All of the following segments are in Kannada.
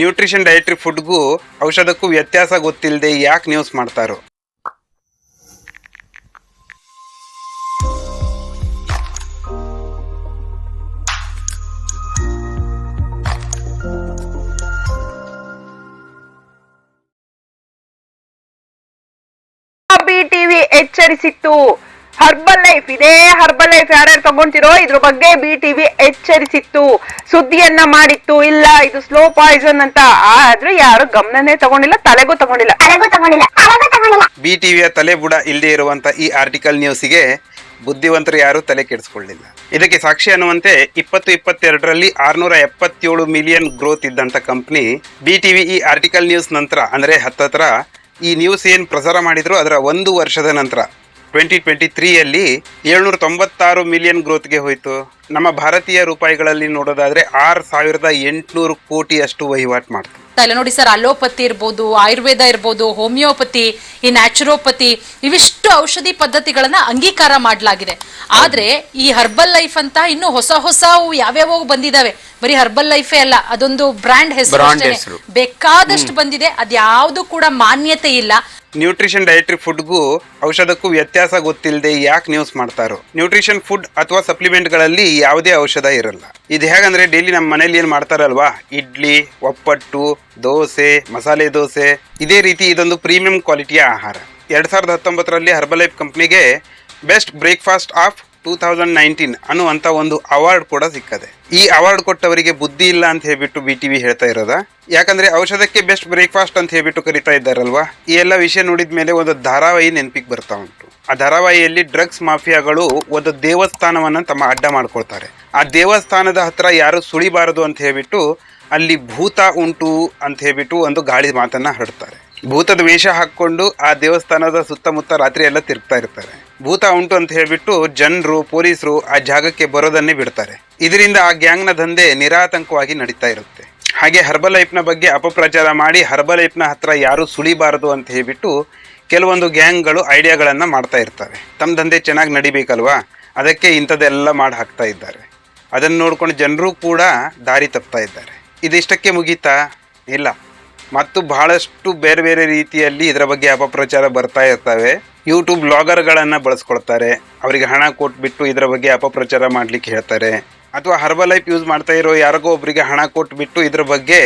ನ್ಯೂಟ್ರಿಷನ್ ಡಯಟ್ರಿ ಫುಡ್ಗೂ ಔಷಧಕ್ಕೂ ವ್ಯತ್ಯಾಸ ಗೊತ್ತಿಲ್ಲದೆ ಯಾಕೆ ನ್ಯೂಸ್ ಮಾಡ್ತಾರೋ? ಟಿವಿ ಎಚ್ಚರಿಸಿತ್ತು. ಹರ್ಬಲ್ ಲೈಫ್ ಇದೇ. ಹರ್ಬಲ್ ಲೈಫ್ ಯಾರ್ಯಾರು ತಗೊಂತಿರೋ ಇದ್ರ ಬಗ್ಗೆ ಬಿ ಟಿವಿ ಎಚ್ಚರಿಸಿತ್ತು. ಸುದ್ದಿಯನ್ನ ಮಾಡಿತ್ತು. ಇಲ್ಲ ಇದು ಸ್ಲೋ ಪಾಯ್ಸನ್ ಅಂತ. ಆದ್ರೆ ಯಾರು ಗಮನನೇ ತಗೊಂಡಿಲ್ಲ ತಲೆಗೂ ತಗೊಂಡಿಲ್ಲ. ತಲೆಗೂ ತಗೊಂಡಿಲ್ಲ. ತಲೆಗೂ ತಗೊಂಡಿಲ್ಲ. ಬಿ ಟಿವಿಯ ತಲೆ ಬುಡ ಇಲ್ಲದೆ ಇರುವಂತ ಈ ಆರ್ಟಿಕಲ್ ನ್ಯೂಸ್ಗೆ ಬುದ್ಧಿವಂತರು ಯಾರು ತಲೆ ಕೆಡಿಸ್ಕೊಳ್ಳಿಲ್ಲ. ಇದಕ್ಕೆ ಸಾಕ್ಷಿ ಅನ್ನುವಂತೆ ಇಪ್ಪತ್ತು ಇಪ್ಪತ್ತೆರಡರಲ್ಲಿ ಆರ್ನೂರ ಎಪ್ಪತ್ತೇಳು ಮಿಲಿಯನ್ ಗ್ರೋತ್ ಇದ್ದಂತ ಕಂಪ್ನಿ ಬಿ ಟಿವಿ ಈ ಆರ್ಟಿಕಲ್ ನ್ಯೂಸ್ ನಂತರ ಅಂದ್ರೆ ಹತ್ತತ್ರ ಈ ನ್ಯೂಸ್ ಏನು ಪ್ರಸಾರ ಮಾಡಿದ್ರು ಅದರ ಒಂದು ವರ್ಷದ ನಂತರ ಟ್ವೆಂಟಿ ಟ್ವೆಂಟಿ ತ್ರೀಯಲ್ಲಿ ಏಳ್ನೂರ ತೊಂಬತ್ತಾರು ಮಿಲಿಯನ್ ಗ್ರೋತ್ಗೆ ಹೋಯಿತು. ನಮ್ಮ ಭಾರತೀಯ ರೂಪಾಯಿಗಳಲ್ಲಿ ನೋಡೋದಾದ್ರೆ ಆರು ಸಾವಿರದ ಎಂಟುನೂರು ಕೋಟಿಯಷ್ಟು ವಹಿವಾಟು ಮಾಡ್ತು. ಇಲ್ಲ ನೋಡಿ ಸರ್, ಅಲೋಪತಿ ಇರ್ಬೋದು, ಆಯುರ್ವೇದ ಇರ್ಬೋದು, ಹೋಮಿಯೋಪತಿ, ಈ ನ್ಯಾಚುರೋಪತಿ ಇವಿಷ್ಟು ಔಷಧಿ ಪದ್ಧತಿಗಳನ್ನ ಅಂಗೀಕಾರ ಮಾಡಲಾಗಿದೆ. ಆದ್ರೆ ಈ ಹರ್ಬಲ್ ಲೈಫ್ ಅಂತ ಇನ್ನು ಹೊಸ ಹೊಸ ಯಾವ್ಯಾವ ಬಂದಿದಾವೆ. ಬರೀ ಹರ್ಬಲ್ ಲೈಫೇ ಅಲ್ಲ ಅದೊಂದು ಬ್ರ್ಯಾಂಡ್ ಹೆಸರು. ಬೇಕಾದಷ್ಟು ಬಂದಿದೆ ಅದ್ಯಾವುದು ಕೂಡ ಮಾನ್ಯತೆ ಇಲ್ಲ. ನ್ಯೂಟ್ರಿಷನ್ ಡಯಟ್ರಿ ಫುಡ್ಗೂ ಔಷಧಕ್ಕೂ ವ್ಯತ್ಯಾಸ ಗೊತ್ತಿಲ್ಲದೆ ಯಾಕೆ ನ್ಯೂಸ್ ಮಾಡ್ತಾರೋ? ನ್ಯೂಟ್ರಿಷನ್ ಫುಡ್ ಅಥವಾ ಸಪ್ಲಿಮೆಂಟ್ಗಳಲ್ಲಿ ಯಾವುದೇ ಔಷಧ ಇರಲ್ಲ. ಇದು ಹೇಗಂದ್ರೆ ಡೈಲಿ ನಮ್ಮ ಮನೇಲಿ ಏನು ಮಾಡ್ತಾರಲ್ವಾ? ಇಡ್ಲಿ ಒಪ್ಪಟ್ಟು ದೋಸೆ ಮಸಾಲೆ ದೋಸೆ. ಇದೇ ರೀತಿ ಇದೊಂದು ಪ್ರೀಮಿಯಂ ಕ್ವಾಲಿಟಿಯ ಆಹಾರ. ಎರಡ್ ಸಾವಿರದ ಹತ್ತೊಂಬತ್ತರಲ್ಲಿ ಹರ್ಬಲೈಫ್ ಕಂಪ್ನಿಗೆ best breakfast of two thousand nineteen ಅನ್ನುವಂಥ ಒಂದು ಅವಾರ್ಡ್ ಕೂಡ ಸಿಕ್ಕದೆ. ಈ ಅವಾರ್ಡ್ ಕೊಟ್ಟವರಿಗೆ ಬುದ್ಧಿ ಇಲ್ಲ ಅಂತ ಹೇಳ್ಬಿಟ್ಟು ಬಿ ಟಿ ವಿ ಹೇಳ್ತಾ ಇರೋದ. ಯಾಕಂದ್ರೆ ಔಷಧಕ್ಕೆ ಬೆಸ್ಟ್ ಬ್ರೇಕ್ಫಾಸ್ಟ್ ಅಂತ ಹೇಳ್ಬಿಟ್ಟು ಕರಿತಾ ಇದ್ದಾರಲ್ವಾ? ಈ ಎಲ್ಲ ವಿಷಯ ನೋಡಿದ ಮೇಲೆ ಒಂದು ಧಾರಾವಾಹಿ ನೆನಪಿಗೆ ಬರ್ತಾ ಉಂಟು. ಆ ಧಾರಾವಾಹಿಯಲ್ಲಿ ಡ್ರಗ್ಸ್ ಮಾಫಿಯಾಗಳು ಒಂದು ದೇವಸ್ಥಾನವನ್ನ ತಮ್ಮ ಅಡ್ಡ ಮಾಡ್ಕೊಳ್ತಾರೆ. ಆ ದೇವಸ್ಥಾನದ ಹತ್ರ ಯಾರು ಸುಳಿಬಾರದು ಅಂತ ಹೇಳ್ಬಿಟ್ಟು ಅಲ್ಲಿ ಭೂತ ಉಂಟು ಅಂತ ಹೇಳ್ಬಿಟ್ಟು ಒಂದು ಗಾಳಿ ಮಾತನ್ನ ಹರಡ್ತಾರೆ. ಭೂತದ ವೇಷ ಹಾಕ್ಕೊಂಡು ಆ ದೇವಸ್ಥಾನದ ಸುತ್ತಮುತ್ತ ರಾತ್ರಿ ಎಲ್ಲ ತಿರುಗ್ತಾ ಇರ್ತಾರೆ. ಭೂತ ಉಂಟು ಅಂತ ಹೇಳ್ಬಿಟ್ಟು ಜನರು, ಪೊಲೀಸರು ಆ ಜಾಗಕ್ಕೆ ಬರೋದನ್ನೇ ಬಿಡ್ತಾರೆ. ಇದರಿಂದ ಆ ಗ್ಯಾಂಗ್ನ ದಂಧೆ ನಿರಾತಂಕವಾಗಿ ನಡೀತಾ ಇರುತ್ತೆ. ಹಾಗೆ ಹರ್ಬಲ್ ಲೈಫ್ನ ಬಗ್ಗೆ ಅಪಪ್ರಚಾರ ಮಾಡಿ ಹರ್ಬಲ್ ಲೈಫ್ನ ಹತ್ರ ಯಾರು ಸುಳಿಬಾರದು ಅಂತ ಹೇಳ್ಬಿಟ್ಟು ಕೆಲವೊಂದು ಗ್ಯಾಂಗ್ಗಳು ಐಡಿಯಾಗಳನ್ನು ಮಾಡ್ತಾ ಇರ್ತಾರೆ. ತಮ್ಮ ದಂಧೆ ಚೆನ್ನಾಗಿ ನಡಿಬೇಕಲ್ವಾ? ಅದಕ್ಕೆ ಇಂಥದ್ದೆಲ್ಲ ಮಾಡಿ ಹಾಕ್ತಾ ಇದ್ದಾರೆ. ಅದನ್ನು ನೋಡ್ಕೊಂಡು ಜನರು ಕೂಡ ದಾರಿ ತಪ್ತಾ ಇದ್ದಾರೆ. ಇದಿಷ್ಟಕ್ಕೆ ಮುಗೀತಾ? ಇಲ್ಲ. ಮತ್ತು ಬಹಳಷ್ಟು ಬೇರೆ ಬೇರೆ ರೀತಿಯಲ್ಲಿ ಇದರ ಬಗ್ಗೆ ಅಪಪ್ರಚಾರ ಬರ್ತಾ ಇರ್ತವೆ. ಯೂಟ್ಯೂಬ್ ಬ್ಲಾಗರ್ಗಳನ್ನು ಬಳಸ್ಕೊಳ್ತಾರೆ. ಅವರಿಗೆ ಹಣ ಕೊಟ್ಬಿಟ್ಟು ಇದರ ಬಗ್ಗೆ ಅಪಪ್ರಚಾರ ಮಾಡ್ಲಿಕ್ಕೆ ಹೇಳ್ತಾರೆ. ಅಥವಾ ಹರ್ಬಲ್ ಲೈಫ್ ಯೂಸ್ ಮಾಡ್ತಾ ಇರೋ ಯಾರಿಗೋ ಒಬ್ಬರಿಗೆ ಹಣ ಕೊಟ್ಬಿಟ್ಟು ಇದರ ಬಗ್ಗೆ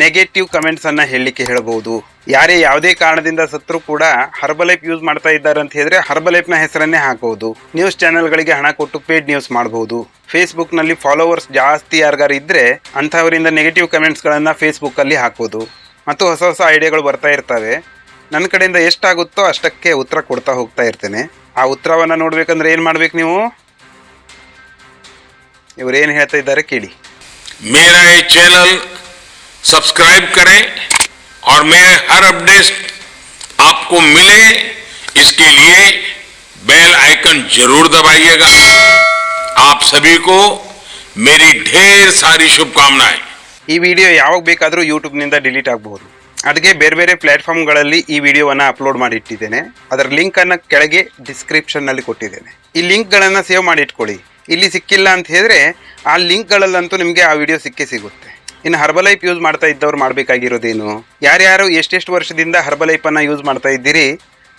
ನೆಗೆಟಿವ್ ಕಮೆಂಟ್ಸನ್ನು ಹೇಳಲಿಕ್ಕೆ ಹೇಳ್ಬೋದು. ಯಾರೇ ಯಾವುದೇ ಕಾರಣದಿಂದ ಸತ್ರು ಕೂಡ ಹರ್ಬಲ್ ಲೈಫ್ ಯೂಸ್ ಮಾಡ್ತಾ ಇದ್ದಾರೆ ಅಂತ ಹೇಳಿದ್ರೆ ಹರ್ಬಲ್ ಲೈಫ್ನ ಹೆಸರನ್ನೇ ಹಾಕಬಹುದು ನ್ಯೂಸ್ ಚಾನೆಲ್ಗಳಿಗೆ ಹಣ ಕೊಟ್ಟು ಪೇಡ್ ನ್ಯೂಸ್ ಮಾಡಬಹುದು ಫೇಸ್ಬುಕ್ನಲ್ಲಿ ಫಾಲೋವರ್ಸ್ ಜಾಸ್ತಿ ಯಾರಿಗಾರು ಇದ್ದರೆ ಅಂಥವರಿಂದ ನೆಗೆಟಿವ್ ಕಮೆಂಟ್ಸ್ಗಳನ್ನು ಫೇಸ್ಬುಕ್ಕಲ್ಲಿ ಹಾಕೋದು. ಮತ್ತು ಹೊಸ ಹೊಸ ಐಡಿಯಾಗಳು ಬರ್ತಾ ಇರ್ತವೆ ನನ್ನ ಕಡೆಯಿಂದ ಎಷ್ಟಾಗುತ್ತೋ ಅಷ್ಟಕ್ಕೆ ಉತ್ತರ ಕೊಡ್ತಾ ಹೋಗ್ತಾ ಇರ್ತೇನೆ ಆ ಉತ್ತರವನ್ನ ನೋಡ್ಬೇಕಂದ್ರೆ ಏನ್ ಮಾಡ್ಬೇಕು ನೀವು ಇವ್ರು ಏನ್ ಹೇಳ್ತಾ ಇದ್ದಾರೆ ಕೇಳಿ मेरा ये चैनल सब्सक्राइब करें और मेरे हर अपडेट आपको मिले इसके लिए बेल आइकन जरूर दबाइएगा आप सभी को मेरी ढेर सारी शुभकामनाएं ಈ ವಿಡಿಯೋ ಯಾವಾಗ ಬೇಕಾದರೂ ಯೂಟ್ಯೂಬ್ನಿಂದ ಡಿಲೀಟ್ ಆಗಬಹುದು. ಅದಕ್ಕೆ ಬೇರೆ ಬೇರೆ ಪ್ಲಾಟ್ಫಾರ್ಮ್ಗಳಲ್ಲಿ ಈ ವಿಡಿಯೋವನ್ನು ಅಪ್ಲೋಡ್ ಮಾಡಿ ಇಟ್ಟಿದ್ದೇನೆ ಅದರ ಲಿಂಕನ್ನು ಕೆಳಗೆ ಡಿಸ್ಕ್ರಿಪ್ಷನ್ನಲ್ಲಿ ಕೊಟ್ಟಿದ್ದೇನೆ. ಈ ಲಿಂಕ್ಗಳನ್ನು ಸೇವ್ ಮಾಡಿ ಇಟ್ಕೊಳ್ಳಿ. ಇಲ್ಲಿ ಸಿಕ್ಕಿಲ್ಲ ಅಂತ ಹೇಳಿದ್ರೆ ಆ ಲಿಂಕ್ಗಳಲ್ಲಂತೂ ನಿಮಗೆ ಆ ವಿಡಿಯೋ ಸಿಕ್ಕೇ ಸಿಗುತ್ತೆ. ಇನ್ನು ಹರ್ಬಲೈಫ್ ಯೂಸ್ ಮಾಡ್ತಾ ಇದ್ದವ್ರು ಮಾಡಬೇಕಾಗಿರೋದೇನು? ಯಾರ್ಯಾರು ಎಷ್ಟೆಷ್ಟು ವರ್ಷದಿಂದ ಹರ್ಬಲೈಫನ್ನು ಯೂಸ್ ಮಾಡ್ತಾ ಇದ್ದೀರಿ?